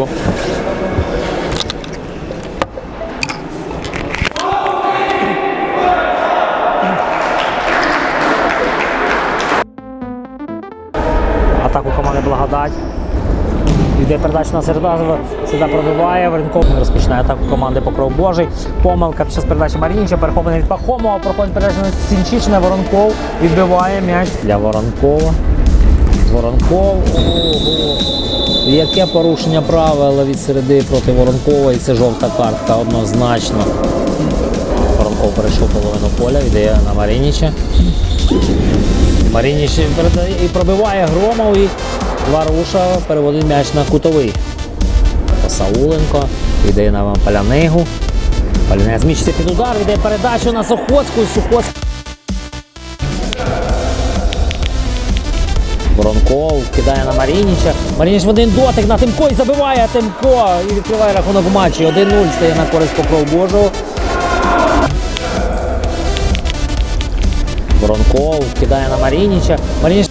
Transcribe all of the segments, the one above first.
Тимчук. Атаку команди Благодать. Йде передача на Середазова, сюди пробиває, Варенков розпочинає атаку команди Покров Божий. Помилка під час передачі Марініча, перехоплений від Пахомова, проходить передача на Сінчичне, Воронков відбиває м'яч для Воронкова. Воронков. Ого. Яке порушення правил від середи проти Воронкова, і це жовта картка однозначно. Воронков перейшов половину поля, віддає на Марініча. Марініч і пробиває Громов і Варуша переводить м'яч на кутовий. Сауленко віддає на Палянигу. Палянига зміщиться під удар, віддає передачу на Сухоцьку. і Сухоцьку. Воронков кидає на Марініча. Марініч в один дотик на Тимко і забиває Тимко. І відкриває рахунок у матчі. 1-0 стає на користь покров Божого. Воронков кидає на Марініча. Марініч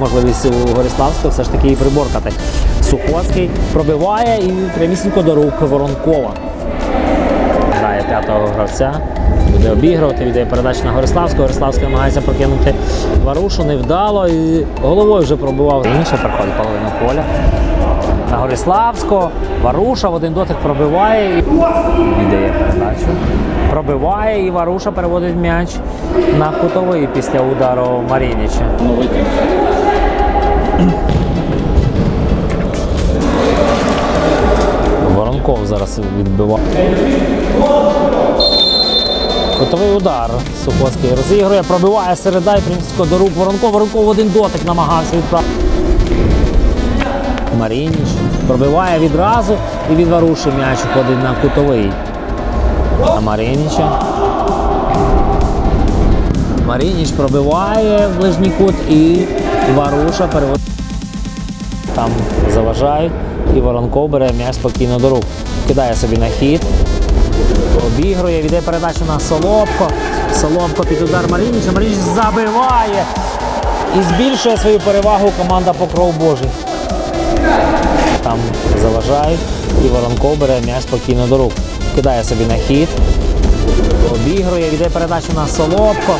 можливість у Горіславського все ж таки і приборкати. Сухоцький пробиває і прямісінько до рук Воронкова. П'ятого гравця. Буде обігрувати, віддає передачу на Гориславського. Гориславський намагається прокинути Варушу, невдало і головою вже пробивав. Інше приходить половину поля. На Гориславського. Варуша в один дотик пробиває і віддає передачу. Пробиває і Варуша переводить м'яч на кутовий після удару Марініча. Воронков зараз відбиває. Кутовий удар. Сухоцький розігрує, пробиває середа і примісько до рук Воронков. Воронков в один дотик намагався відправити. Марініч пробиває відразу і від Варуші м'яч уходить на кутовий. На Марініча. Марініч пробиває в ближній кут і Варуша переводить. Там заважають. І Воронков бере м'яч спокійно до рук. Кидає собі на хід. Обігрує, віде передачу на Солобко. Солобко під удар Марініча. Марініч забиває і збільшує свою перевагу команда Покров Божий. Там заважають. І Воронков бере м'яч спокійно до рук. Кидає собі на хід. Обігрує, віде передачу на Солобко.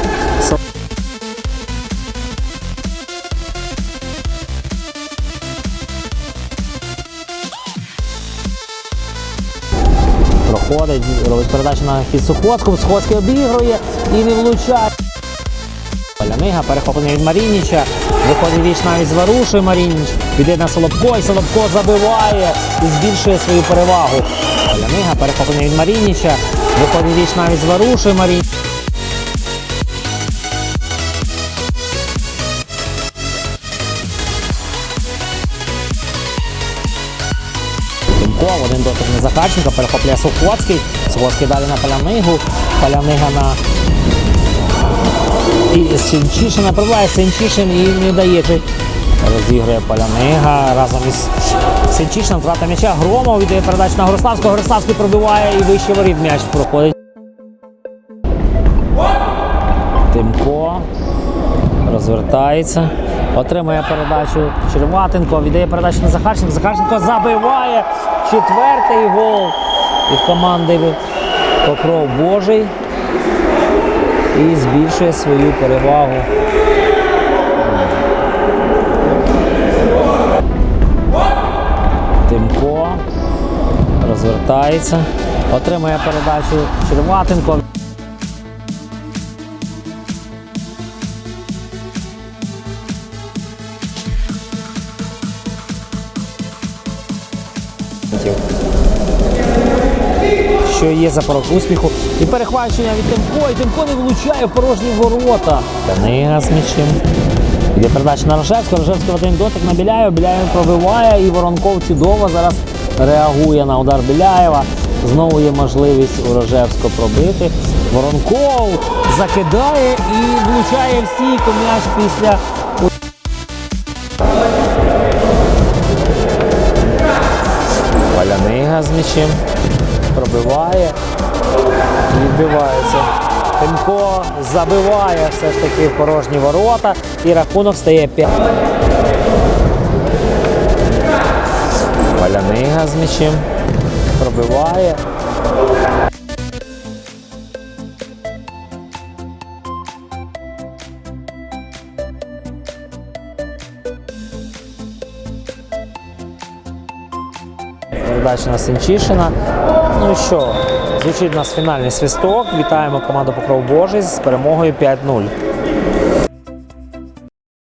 Проходить, робить передачу на хід Сухоцькому. Сухоцький обігрує і не влучає. Полянига перехоплений від Марініча. Виходить віч навіть з Варушою Марініч. Піде на Солобко і Солобко забиває і збільшує свою перевагу. Полянига перехоплений від Марініча. Виходить віч навіть з Варушою Марініч. Тимко, один дотик на Захарченка, перехоплює Сухоцький. Сухоцький далі на Полянигу. Полянига на і Сенчишин направляє Сенчишин і не дає. Розігрує Полянига разом із Сенчишином. Втрата м'яча. Громов віддає передачу на Гориславського. Гориславський пробиває і вище воріт м'яч проходить. Тимко розвертається. Отримує передачу Черватенко, віддає передачу на Захарченко. Захарченко забиває четвертий гол від команди Покров Божий і збільшує свою перевагу. Тимко розвертається, отримує передачу Черватенко. Що є запорог успіху. І перехвачення від Тимко, і Тимко не влучає в порожні ворота. Книга з м'ячем. Іде передача на Рожевського, Рожевський один дотик на Біляєва, Біляєв пробиває і Воронков чудово зараз реагує на удар Біляєва. Знову є можливість у Рожевського пробити. Воронков закидає і влучає в стійку м'яч після Валянига з м'ячем пробиває і відбивається. Тимко забиває все ж таки в порожні ворота і рахунок стає 5. Палянига з м'ячем пробиває. Передача на Сенчишина. Ну і що, звучить у нас фінальний свисток. Вітаємо команду Покров Божий з перемогою 5-0.